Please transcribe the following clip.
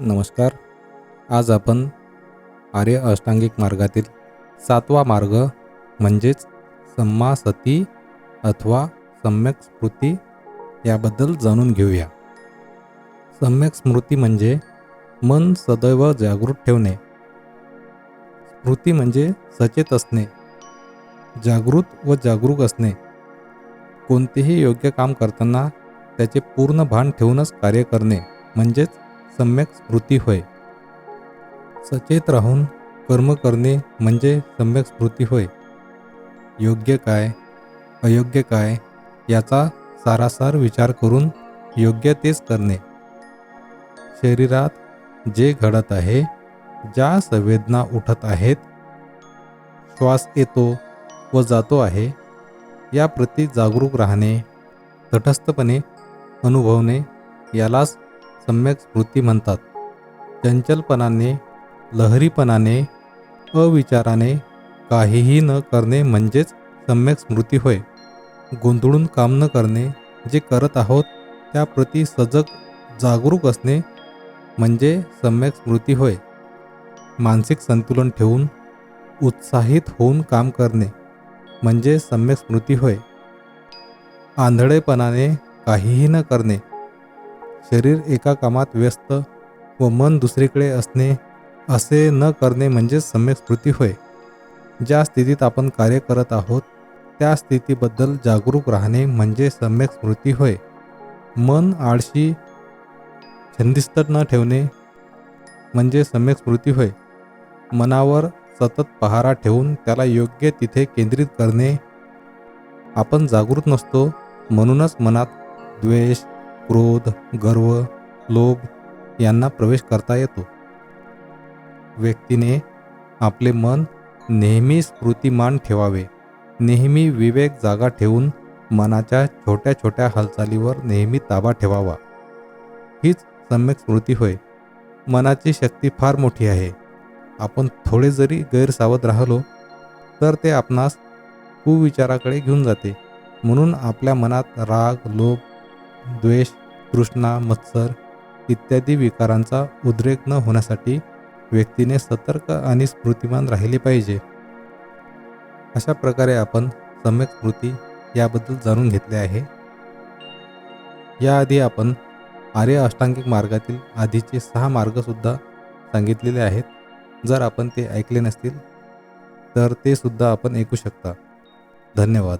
नमस्कार. आज आपण आर्य अष्टांगिक मार्गातील सातवा मार्ग म्हणजेच सम्मा सती अथवा सम्यक स्मृती याबद्दल जाणून घेऊया. सम्यक स्मृती म्हणजे मन सदैव जागृत ठेवणे. स्मृती म्हणजे सचेत असणे जागृत व जागरूक असणे. कोणतेही योग्य काम करताना त्याचे पूर्ण भान ठेवूनच कार्य करणे म्हणजेच सम्यक स्मृती होय. सचेत राहून कर्म करणे म्हणजे सम्यक स्मृती होय. योग्य काय अयोग्य काय याचा सारासार विचार करून योग्य तेच करणे. शरीरात जे घडत आहे ज्या संवेदना उठत आहेत श्वास येतो व जातो आहे याप्रती जागरूक राहणे तटस्थपणे अनुभवणे यालाच सम्यक स्मृती म्हणतात. चंचलपणाने लहरीपणाने अविचाराने काहीही न करणे म्हणजेच सम्यक स्मृती होय. गोंधळून काम न करणे जे करत आहोत त्याप्रती सजग जागरूक असणे म्हणजे सम्यक स्मृती होय. मानसिक संतुलन ठेवून उत्साहित होऊन काम करणे म्हणजे सम्यक स्मृती होय. आंधळेपणाने काहीही न करणे शरीर एका कामात व्यस्त व मन दुसरीकडे असणे असे न करणे म्हणजे सम्यक स्मृती होय. ज्या स्थितीत आपण कार्य करत आहोत त्या स्थितीबद्दल जागरूक राहणे म्हणजे सम्यक स्मृती होय. मन आळशी छंदिस्त न ठेवणे म्हणजे सम्यक स्मृती होय. मनावर सतत पहारा ठेवून त्याला योग्य तिथे केंद्रित करणे. आपण जागृत नसतो म्हणूनच मनात द्वेष क्रोध गर्व लोभ यांना प्रवेश करता येतो. व्यक्तीने आपले मन नेहमी स्मृतिमान ठेवावे. नेहमी विवेक जागा ठेवून मनाच्या छोट्या छोट्या हालचालीवर नेहमी ताबा ठेवावा. हीच सम्यक स्मृती होय. मनाची शक्ती फार मोठी आहे. आपण थोडे जरी गैरसावध राहिलो तर ते आपणास कुविचाराकडे घेऊन जाते. म्हणून आपल्या मनात राग लोभ द्वेष तृष्णा मत्सर इत्यादी विकारांचा उद्रेक न होण्यासाठी व्यक्तीने सतर्क आणि स्मृतिमान राहिले पाहिजे. अशा प्रकारे आपण सम्यक स्मृती याबद्दल जाणून घेतले आहे. याआधी आपण आर्य अष्टांगिक मार्गातील आधीचे सहा मार्गसुद्धा सांगितलेले आहेत. जर आपण ते ऐकले नसतील तर ते सुद्धा आपण ऐकू शकता. धन्यवाद.